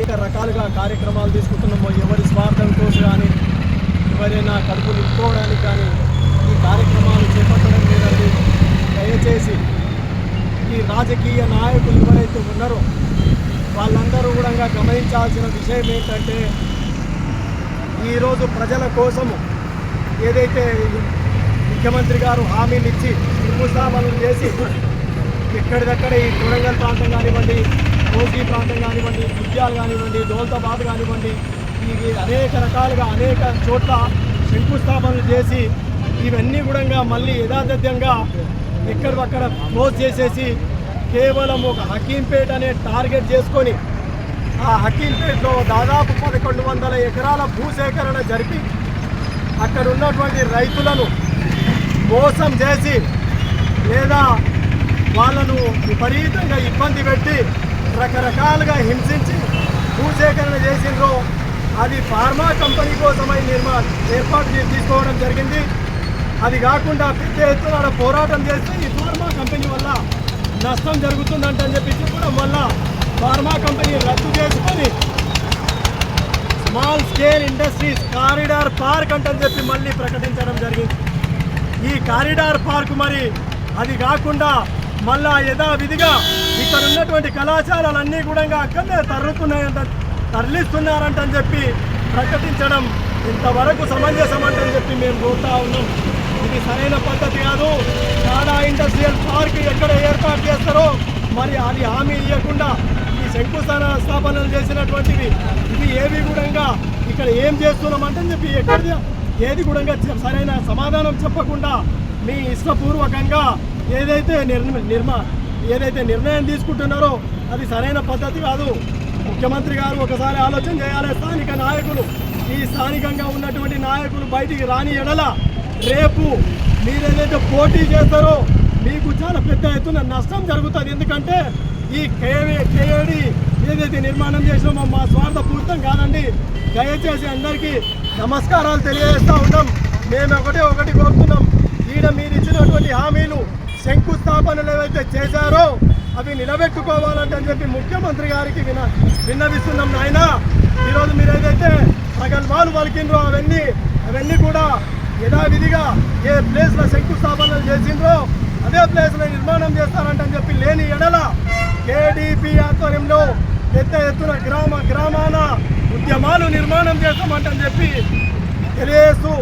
అనేక రకాలుగా కార్యక్రమాలు తీసుకుంటున్నాము. ఎవరి స్వార్థం కోసం కానీ ఎవరైనా కడుపు నింపుకోవడానికి కానీ ఈ కార్యక్రమాలు చేపట్టడం లేదండి. దయచేసి ఈ రాజకీయ నాయకులు ఎవరైతే ఉన్నారో వాళ్ళందరూ కూడా గమనించాల్సిన విషయం ఏంటంటే ఈరోజు ప్రజల కోసము ఏదైతే ముఖ్యమంత్రి గారు హామీలు ఇచ్చి శంకుస్థాపనలు చేసి ఎక్కడిదక్కడ ఈ కొడంగల్ ప్రాంతం కానివ్వండి కోసీ ప్రాంతం కానివ్వండి ముత్యాలు కానివ్వండి దోల్తాబాద్ కానివ్వండి ఇవి అనేక రకాలుగా అనేక చోట్ల శంకుస్థాపనలు చేసి ఇవన్నీ కూడా మళ్ళీ యథాతథ్యంగా ఎక్కడికక్కడ క్లోజ్ చేసేసి కేవలం ఒక హకీంపేట్ అనే టార్గెట్ చేసుకొని ఆ హకీంపేట్లో దాదాపు పదకొండు వందల ఎకరాల భూసేకరణ జరిపి అక్కడ ఉన్నటువంటి రైతులను మోసం చేసి లేదా వాళ్ళను విపరీతంగా ఇబ్బంది పెట్టి రకరకాలుగా హింసించి భూసేకరణ చేసిండ్రో అది ఫార్మా కంపెనీ కోసమై నిర్మా ఏర్పాటు తీసుకోవడం జరిగింది. అది కాకుండా పెద్ద ఎత్తున పోరాటం చేస్తే ఈ ఫార్మా కంపెనీ వల్ల నష్టం జరుగుతుందంట అని చెప్పి చెప్పడం వల్ల ఫార్మా కంపెనీ రద్దు చేసుకొని small scale industries corridor park అంటని చెప్పి మళ్ళీ ప్రకటించడం జరిగింది. ఈ కారిడార్ పార్క్ మరి అది కాకుండా మళ్ళా యథావిధిగా ఇక్కడ ఉన్నటువంటి కళాశాలలన్నీ కూడా అక్కడనే తరుతున్నాయంట తరలిస్తున్నారంటని చెప్పి ప్రకటించడం ఇంతవరకు సమంజసం అంటని చెప్పి మేము కోరుతా ఉన్నాం. ఇది సరైన పద్ధతి కాదు. టాడా ఇండస్ట్రియల్ పార్క్ ఎక్కడ ఏర్పాటు చేస్తారో మరి అది హామీ ఇవ్వకుండా ఈ శంకుస్థాన స్థాపనలు చేసినటువంటివి ఇది ఏవి కూడా ఇక్కడ ఏం చేస్తున్నామంటని చెప్పి ఎక్కడ ఏది కూడా సరైన సమాధానం చెప్పకుండా మీ ఇష్టపూర్వకంగా ఏదైతే నిర్మ నిర్మా ఏదైతే నిర్ణయం తీసుకుంటున్నారో అది సరైన పద్ధతి కాదు. ముఖ్యమంత్రి గారు ఒకసారి ఆలోచన చేయాలి. స్థానిక నాయకులు ఈ స్థానికంగా ఉన్నటువంటి నాయకులు బయటికి రాని ఎడల రేపు మీరు ఏదైతే పోటీ చేస్తారో మీకు చాలా పెద్ద ఎత్తున నష్టం జరుగుతుంది. ఎందుకంటే ఈ కేవే కేఏడి ఏదైతే నిర్మాణం చేసినామో మా స్వార్థ పూర్తం కాదండి. దయచేసి అందరికీ నమస్కారాలు తెలియజేస్తూ ఉన్నాం. మేము ఒకటే ఒకటి కోరుతున్నాం. ఈడ మీరు ఇచ్చినటువంటి హామీలు శంకుస్థాపనలు ఏవైతే చేశారో అవి నిలబెట్టుకోవాలంటే అని చెప్పి ముఖ్యమంత్రి గారికి విన విన్నవిస్తున్నాం నాయన. ఈరోజు మీరు ఏదైతే ప్రగల్భాలు పలికిండ్రో అవన్నీ అవన్నీ కూడా యథావిధిగా ఏ ప్లేస్లో శంకుస్థాపనలు చేసిండ్రో అదే ప్లేస్లో నిర్మాణం చేస్తారంటని చెప్పి లేని ఎడల కేడీపీ ఆధ్వర్యంలో పెద్ద ఎత్తున గ్రామ గ్రామాన ఉద్యమాలు నిర్మాణం చేస్తామంటని చెప్పి తెలియజేస్తూ